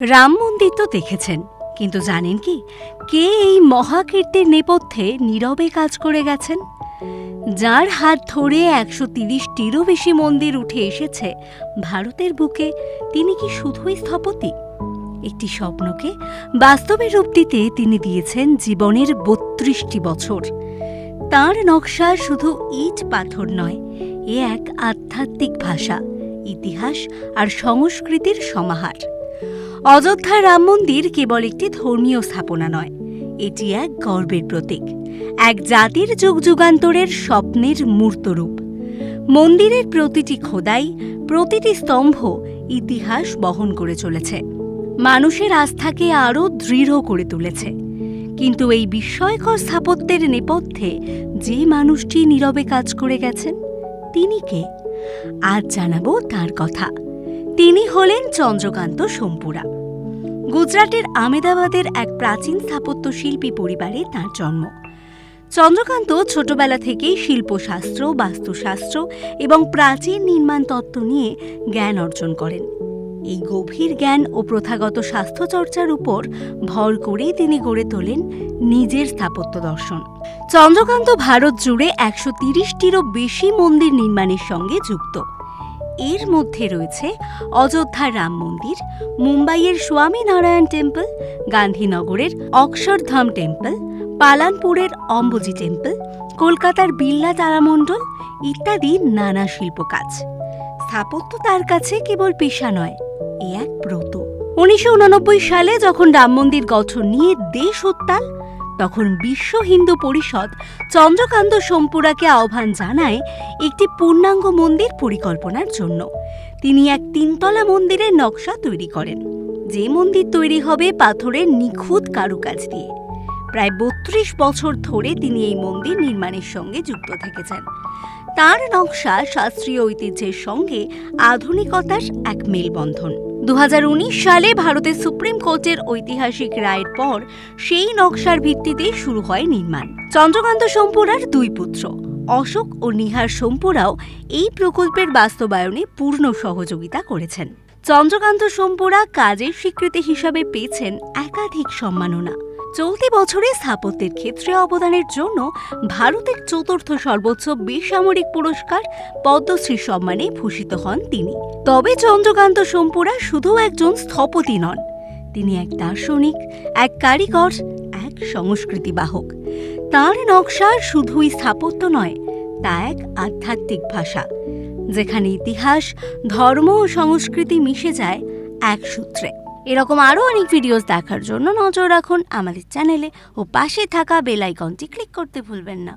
রাম মন্দির তো দেখেছেন, কিন্তু জানেন কি, কে এই মহাকীর্তির নেপথ্যে নীরবে কাজ করে গেছেন? যার হাত ধরে একশো তিরিশটিরও বেশি মন্দির উঠে এসেছে ভারতের বুকে, তিনি কি শুধুই স্থপতি? একটি স্বপ্নকে বাস্তবে রূপ দিতে তিনি দিয়েছেন জীবনের বত্রিশটি বছর। তার নকশা শুধু ইট পাথর নয়, এ এক আধ্যাত্মিক ভাষা, ইতিহাস আর সংস্কৃতির সমাহার। অযোধ্যার রাম মন্দির কেবল একটি ধর্মীয় স্থাপনা নয়, এটি এক গর্বের প্রতীক, এক জাতির যুগ যুগান্তরের স্বপ্নের মূর্তরূপ মন্দিরের প্রতিটি খোদাই, প্রতিটি স্তম্ভ ইতিহাস বহন করে চলেছে। মানুষের আস্থাকে আরও দৃঢ় করে তুলেছে। কিন্তু এই বিস্ময়কর স্থাপত্যের নেপথ্যে যে মানুষটি নীরবে কাজ করে গেছেন, তিনি কে? আজ জানাব তার কথা। তিনি হলেন চন্দ্রকান্ত সোমপুরা। গুজরাটের আমেদাবাদের এক প্রাচীন স্থাপত্য শিল্পী পরিবারে তার জন্ম। চন্দ্রকান্ত ছোটবেলা থেকেই শিল্পশাস্ত্র, বাস্তুশাস্ত্র এবং প্রাচীন নির্মাণ তত্ত্ব নিয়ে জ্ঞান অর্জন করেন। এই গভীর জ্ঞান ও প্রথাগত স্বাস্থ্যচর্চার উপর ভর করে তিনি গড়ে তোলেন নিজের স্থাপত্য দর্শন। চন্দ্রকান্ত ভারত জুড়ে একশো তিরিশটিরও বেশি মন্দির নির্মাণের সঙ্গে যুক্ত। এর মধ্যে রয়েছে অযোধ্যার রাম মন্দির, মুম্বাইয়ের স্বামী নারায়ণ টেম্পল, গান্ধীনগরের অক্ষরধাম টেম্পল, পালানপুরের অম্বুজি টেম্পল, কলকাতার বিল্লা তারামণ্ডল ইত্যাদি নানা শিল্প কাজ স্থাপত্য তার কাছে কেবল পেশা নয়, এ এক ব্রত। উনিশশো উননব্বই সালে যখন রাম মন্দির গঠন নিয়ে দেশ উত্তাল তখন বিশ্ব হিন্দু পরিষদ চন্দ্রকান্ত সোমপুরাকে আহ্বান জানায় একটি পূর্ণাঙ্গ মন্দির পরিকল্পনার জন্য। তিনি এক তিনতলা মন্দিরের নকশা তৈরি করেন। যে মন্দির তৈরি হবে পাথরের নিখুঁত কারুকাজ দিয়ে প্রায় বত্রিশ বছর ধরে তিনি এই মন্দির নির্মাণের সঙ্গে যুক্ত থেকেছেন। তার নকশা শাস্ত্রীয় ঐতিহ্যের সঙ্গে আধুনিকতার এক মেলবন্ধন। দু হাজার উনিশ সালে ভারতের সুপ্রিম কোর্টের ঐতিহাসিক রায়ের পর সেই নকশার ভিত্তিতে শুরু হয় নির্মাণ। চন্দ্রকান্ত সোমপুরার দুই পুত্র, অশোক ও নিহার সোমপুরাও এই প্রকল্পের বাস্তবায়নে পূর্ণ সহযোগিতা করেছেন। চন্দ্রকান্ত সোমপুরা কাজের স্বীকৃতি হিসাবে পেয়েছেন একাধিক সম্মাননা। চলতি বছরে স্থাপত্যের ক্ষেত্রে অবদানের জন্য ভারতের চতুর্থ সর্বোচ্চ বেসামরিক পুরস্কার পদ্মশ্রী সম্মানে ভূষিত হন তিনি। তবে চন্দ্রকান্ত সোমপুরা শুধু একজন স্থপতি নন, তিনি এক দার্শনিক, এক কারিগর, এক সংস্কৃতি বাহক। তাঁর নকশা শুধুই স্থাপত্য নয়, তা এক আধ্যাত্মিক ভাষা। যেখানে ইতিহাস, ধর্ম ও সংস্কৃতি মিশে যায় এক সূত্রে। এরকম আরও অনেক ভিডিওস দেখার জন্য নজর রাখুন আমাদের চ্যানেলে ও পাশে থাকা বেল আইকনটি ক্লিক করতে ভুলবেন না।